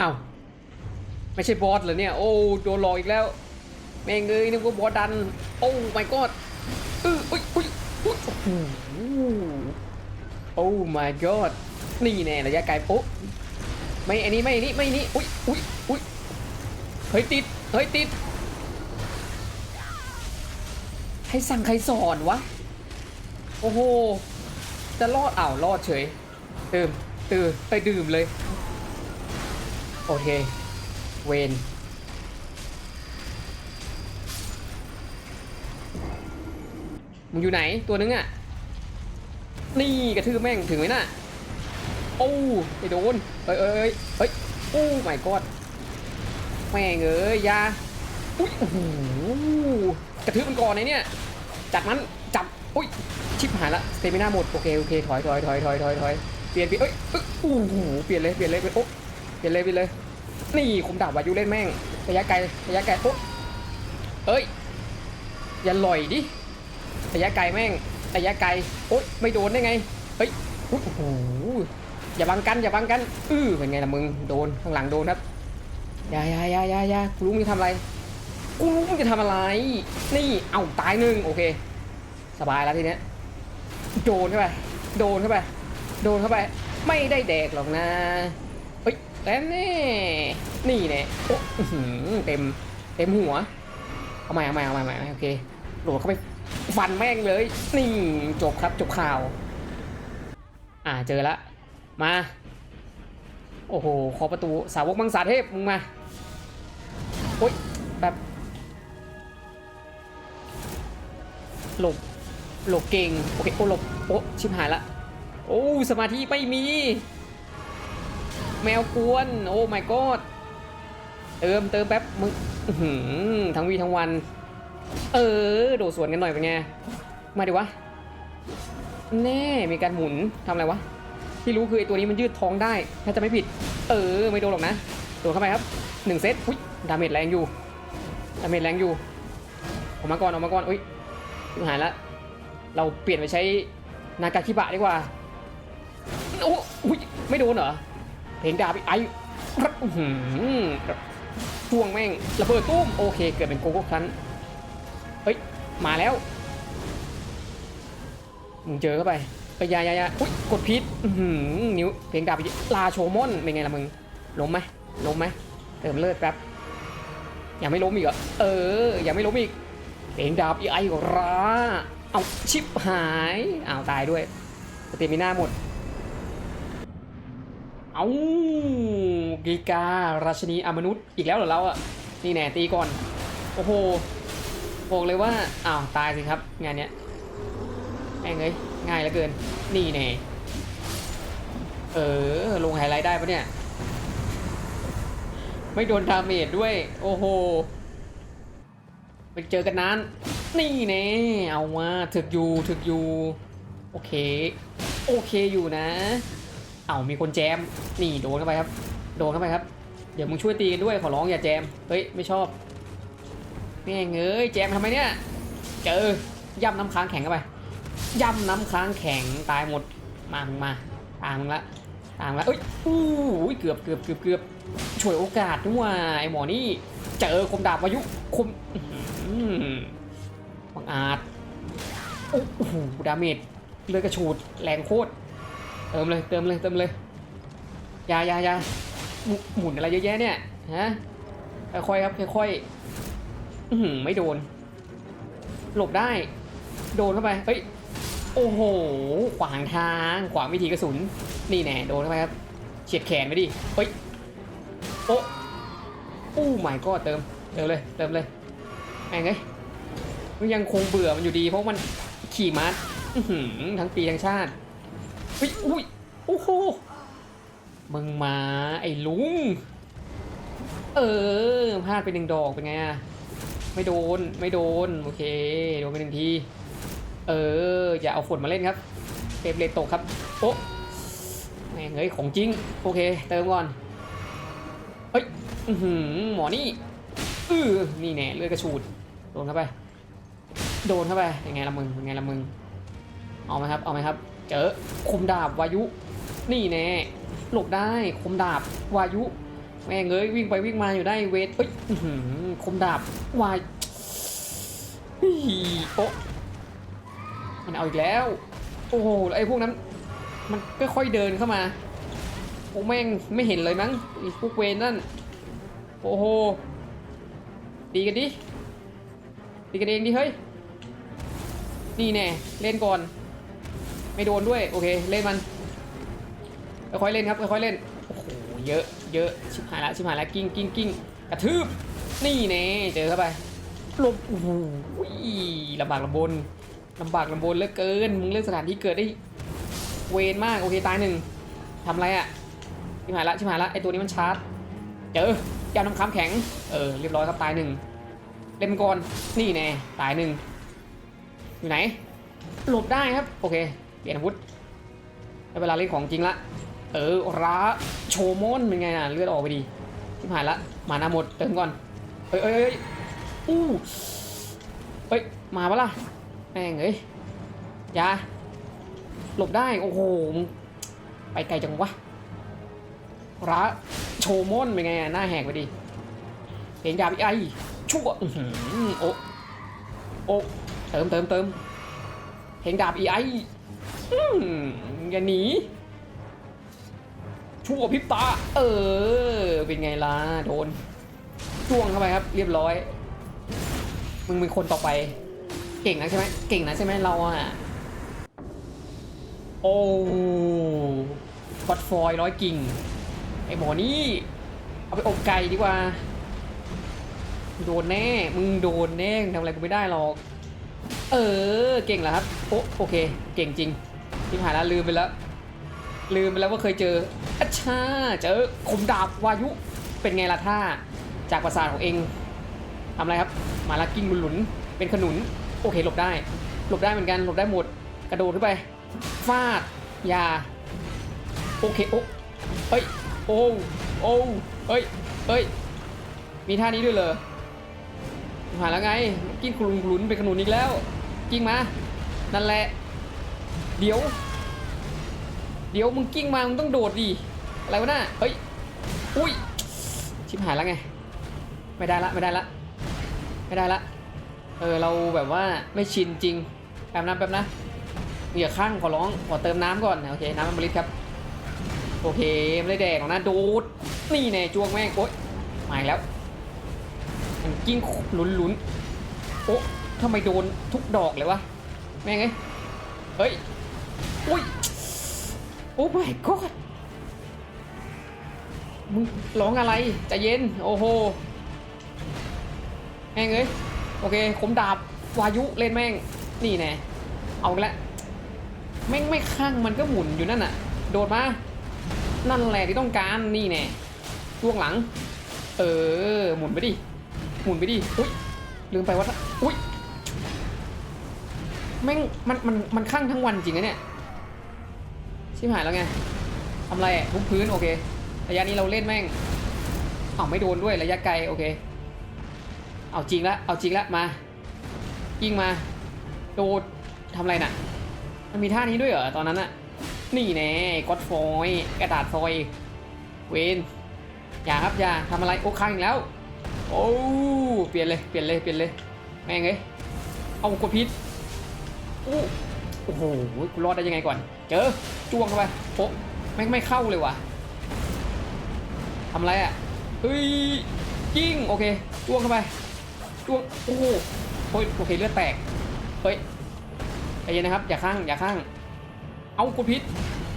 อ้าวไม่ใช่บอสเหรอเนี่ย โอ้โดนหลอกอีกแล้วแม่งเอ้ยนึกว่าบอสดัน โอ้ my god เอออุ้ยอุ้ยอุ้ยโอ้โหโอ้ my god นี่แน่ระยะไกลโป๊ะไม่อันนี้ไม่อันนี้ไม่อันนี้อุ้ยอุ้ยอุ้ยเฮ้ยติดเฮ้ยติดให้สั่งใครสอนวะโอ้โหจะรอดอ้าวรอดเฉย ตื่มตื่มไปดื่มเลย โอเค เวนมึงอยู่ไหนตัวนึงอะนี่กระทืบแม่งถึงไหมน่ะ โอ้ไปโดน เอ้ยเอ้ยเอ้ยเฮ้ยโอ้ my god แม่งเอ้ยยาอุ้ยโอ้โหกระทืบมันก่อนไอเนี่ยจากนั้นจับ อุ้ย ชิบหายละสเตมิน่าหมด โอเค โอเค ถอยถอยถอยถอยถอยถอยเปลี่ยนเปลี่ยนเอ้ยอ้ยโอ้โหเปลี่ยนเลย เปลี่ยนเลยเปลี่ยนโอ๊ะ เปลี่ยนเลยเปเลย นี่คุมดาบวายุเล่นแม่งระยะไกลระยะไกลโอ๊ะเอ้ย อย่าลอยดิระยะไกลแม่งระยะไกลโอ๊ยไม่โดนได้ไง เฮ้ยโอ้โหอย่าบังกันอย่าบังกัน อื้อเป็นไงล่ะมึงโดนข้างหลังโดนครับอย่าอย่าอย่าอย่าอย่ากูรู้มึงจะทำอะไรกูรู้มึงจะทำอะไร นี่เอ้าตายหนึ่งโอเค สบายแล้วทีเนี้ยโดนเข้าไปโดนเข้าไปโดนเข้าไป ไม่ได้แดกหรอกนะ แล้วแน่นี่แน่โอ้หเต็มเต็มหัวเอาใหม่เอาใหม่เอาใหม่เอาใหม่โอเคโดดเข้าไปฟันแม่งเลย นี่จบครับจบข่าว อ่าเจอละ มา โอ้โหขอประตูสาวกมังสาเทพมึงมาโอ๊ยแบบหลบหลบเก่งโอเคโอ้หลบโอ้ชิบหายละ โอ้สมาธิไม่มี แมวกวน โอ้ my god เติมเติมแป๊บมึงทั้งวีทั้งวัน เออ โดดสวนกันหน่อยเป็นไง มาดิวะ แน่ มีการหมุนทำอะไรวะ ที่รู้คือไอตัวนี้มันยืดท้องได้ ถ้าจะไม่ผิด เออ ไม่โดนหรอกนะ โดดเข้าไปครับหนึ่งเซตอุ้ยดาเมจแรงอยู่ ดาเมจแรงอยู่ ออกมาก่อนออกมาก่อน อุ้ยหายละ เราเปลี่ยนไปใช้นากาคิบะดีกว่า โอ้ยไม่โดนเหรอ เพลงดาบไอ้รับอื้อหือช่วงแม่งระเบิดตุ้มโอเค เกิดเป็นโกโก้ครั้นเฮ้ย มาแล้วมึงเจอเข้าไปไปยายายาอุ้ยกดพิษหือนิ้วเพลงดาบอีลาโชมอนเป็นไงล่ะมึงล้มไหมล้มไหมเติมเลือดแป๊บยังไม่ล้มอีกเหรอเออยังไม่ล้มอีกเพลงดาบอีไอก็ราเอาชิปหายอ้าวตายด้วยสเตมิน่าหมด เอากีการาชนีอมนุษย์อีกแล้วเหรอเราอะนี่แน่ตีก่อน โอ้โหบอกเลยว่าอ้าวตายสิครับ งานเนี้ยแม่งเอ้ยง่ายเหลือเกิน นี่แน่เออ ลงไฮไลท์ได้ปะเนี่ย ไม่โดนดาเมจด้วย โอ้โหไปเจอกันนานนี่แน่เอาว่าถึกอยู่ถึกอยู่ โอเค โอเคอยู่นะ เอามีคนแจม นี่โดนเข้าไปครับ โดนเข้าไปครับ เดี๋ยวมึงช่วยตีกันด้วยขอร้องอย่าแจม เฮ้ยไม่ชอบแม่งเอ้ยแจมทำไมเนี่ย เจอย่ำน้ำค้างแข็งเข้าไป ย่ำน้ำค้างแข็งตายหมด มามึงมา ตามมึงละ ตามมึงละเอ้ยอู้ยเกือบเกือบเกือบเกือบช่วยโอกาสด้วยไอหมอนี่ เจอคมดาบวายุคมบังอาจโอ้โหดาเมจเลือกระชูดแรงโคตร เติมเลยเติมเลยเติมเลยยายายาหมุหมุนอะไรเยอะแยะเนี่ยฮะค่อยๆครับค่อยๆอื้อหือไม่โดน หลบได้ โดนเข้าไปเฮ้ยโอ้โห ขวางทางขวางวิธีกระสุน นี่แน่โดนเข้าไปครับเฉียดแขนไปดิเฮ้ยโอ้อู้ไม่ก็เติมเติมเลยเติมเลยแม่งเอ้ยมันยังคงเบื่อมันอยู่ดีเพราะมันขี่ม้าอื้อหือทั้งปีทั้งชาติ ฮ้ยอุ้ยโอ้โหมึงมาไอ้ลุง เออพลาดไปหนึ่งดอกเป็นไงอะไม่โดนไม่โดนโอเคโดนไปหนึ่งที เออ อย่าเอาฝนมาเล่นครับเฟรเรทตกครับ โอ้แม่งเฮ้ยของจริง โอเค เติมก่อน เฮ้ยหือหมอนี่อือนี่แน่เลือดกระชูด โดนเข้าไป โดนเข้าไปยังไงละมึงยังไงละมึง เอาไหมครับ เอาไหมครับ เจอคมดาบวายุ นี่แน่หลบได้คมดาบวายุ แม่งเอ้ยวิ่งไปวิ่งมาอยู่ได้เวทเอ้ยคมดาบวายเฮ้โอะมันเอาอีกแล้ว โอ้โหแล้วไอ้พวกนั้น มันค่อยๆเดินเข้ามาโอ้แม่งไม่เห็นเลยมั้งไอ้พวกเวนนั่นโอ้โหดีกันดิดีกันเองดิเฮ้ยนี่แน่เล่นก่อน ไม่โดนด้วยโอเคเล่นมันค่อยๆเล่นครับค่อยๆเล่นโอ้โหเยอะเยอะชิบหายละชิบหายละกิ้งกิ้งกิ้งกระทืบนี่แน่เจอเข้าไปลบโอ้โหลำบากลำบนลำบากลำบนเหลือเกินมึงเลือกสถานที่เกิดได้เวนมากโอเคตายหนึ่งทำอะไรอะชิบหายละชิบหายละไอตัวนี้มันชาร์จเจอยาน้ำค้ำแข็งเออเรียบร้อยครับตายหนึ่งเล่นก่อนนี่แน่ตายหนึ่งอยู่ไหนหลบได้ครับโอเค เปลี่ยนอาวุธได้เวลาเล่นของจริงละ เออร้าโชมอนเป็นไงน่ะ เลือดออกไปดีทิพหายละ มาหน้าหมดเติมก่อนเอ้ยเอ้ยเอ้ยอู้เอ้ย มาปะล่ะ แม่งเอ้ยยาหลบได้ โอ้โห ไปไกลจังวะร้าโชมอนเป็นไงอะหน้าแหกไปดีเพลงดาบไอชั่วอื้อหือโอะโอะเติมเติมเติมเพลงดาบอีไอ อย่าหนีชั่วพริบตา เออ เป็นไงล่ะ โดนจ้วงเข้าไปครับ เรียบร้อย มึงเป็นคนต่อไป เก่งนะใช่ไหมเก่งนะใช่ไหมเราอะโอ้บัตฟอยร้อยกิ่ง ไอหมอนี่ เอาไปอบไก่ดีกว่า โดนแน่ มึงโดนแน่ทำอะไรกูไม่ได้หรอก เออ เก่งเหรอครับโอโอเค เก่งจริงที่ผ่านแล้วลืมไปแล้ว ลืมไปแล้วว่าเคยเจออัชาเจอคมดาบวายุ เป็นไงล่ะท่า จากประสาทของเองทำอะไรครับ มาลักกิ้งหลุน เป็นขนุน โอเคหลบได้ หลบได้เหมือนกัน หลบได้หมด กระโดดขึ้นไป ฟาด ยา โอเค โอ้เฮ้ย โอ้ โอ้เฮ้ย เฮ้ย มีท่านี้ด้วยเหรอผ่านแล้วไง กิ้งขลุนขลุนเป็นขนุนอีกแล้ว กิ้งมา นั่นแหละ เดี๋ยว เดี๋ยวมึงกิ้งมา มึงต้องโดดดิ อะไรวะน่ะเฮ้ย อุ้ย ชิบหายแล้วไง ไม่ได้ละ ไม่ได้ละ ไม่ได้ละ เออ เราแบบว่าไม่ชินจริง แป๊บนะแป๊บนะอย่าข้างขอร้อง ขอเติมน้ำก่อน โอเค น้ำมันบริสครับ โอเค ไม่ได้แดกหรอกนะโดดนี่แน่จวงแม่ง โอ๊ยมาอีกแล้วมันกิ้งหลุนหลุน โอ๊ะทำไมโดนทุกดอกเลยวะ แม่งเอ้ยเฮ้ย อุ้ย โอ้ my god มึงร้องอะไรใจะเย็น โอ้โห แม่งเอ้ย โอเคขมดาบ วายุเล่นแม่ง นี่แน่เอาล้วแม่งไม่ข้างมันก็หมุนอยู่นั่นน่ะ โดดมา นั่นแหละที่ต้องการ นี่แน่ช่วงหลัง เออ หมุนไปดิ หมุนไปดิ อุ้ย ลืมไปว่าอุ้ยแม่งมันมันมันข้างทั้งวันจริงนะเนี่ย ชิบหายแล้วไงทำไรอะทุบพื้นโอเค ระยะนี้เราเล่นแม่งเอาไม่โดนด้วยระยะไกลโอเค เอาจริงละเอาจริงละมา ยิงมา โดดทำไรน่ะ มันมีท่านี้ด้วยเหรอตอนนั้นอะนี่แน่ก็อดฟอยกระดาษฟอย เวนอย่าครับอย่าทำอะไรโอ้ค้างอีกแล้ว โอ้เปลี่ยนเลยเปลี่ยนเลยเปลี่ยนเลยแม่งเอ้ยเอากดพิษอู้โอ้โหกูรอดได้ยังไงก่อน เจอจ้วงเข้าไปโป๊ะแม่งไม่เข้าเลยว่ะทำไรอะเฮ้ยยิงโอเคจ้วงเข้าไปจ้วงโอ้โหโอ้ยโอเคเลือดแตกเฮ้ยใจเย็นนะครับ อย่าข้างอย่าข้าง เอากดพิษ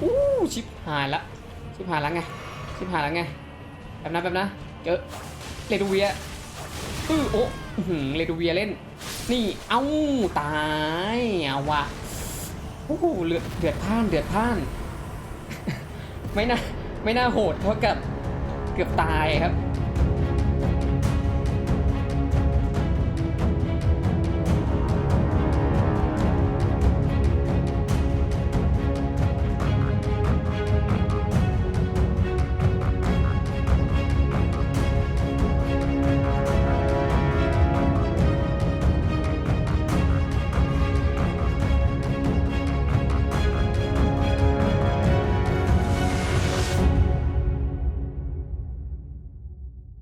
อู้ชิบหายละชิบหายแล้วไงชิบหายแล้วไงแบบนั้นแบบนะเจอ เลดูเวียอื้อโอ้อื้อหืมเลดูเวียเล่น นี่ เอ้า ตาย เอาว่ะโอ้โหเลือดเดือดพ่าน เดือดพ่าน ไม่น่า ไม่น่าโหดเท่ากับเกือบตายครับ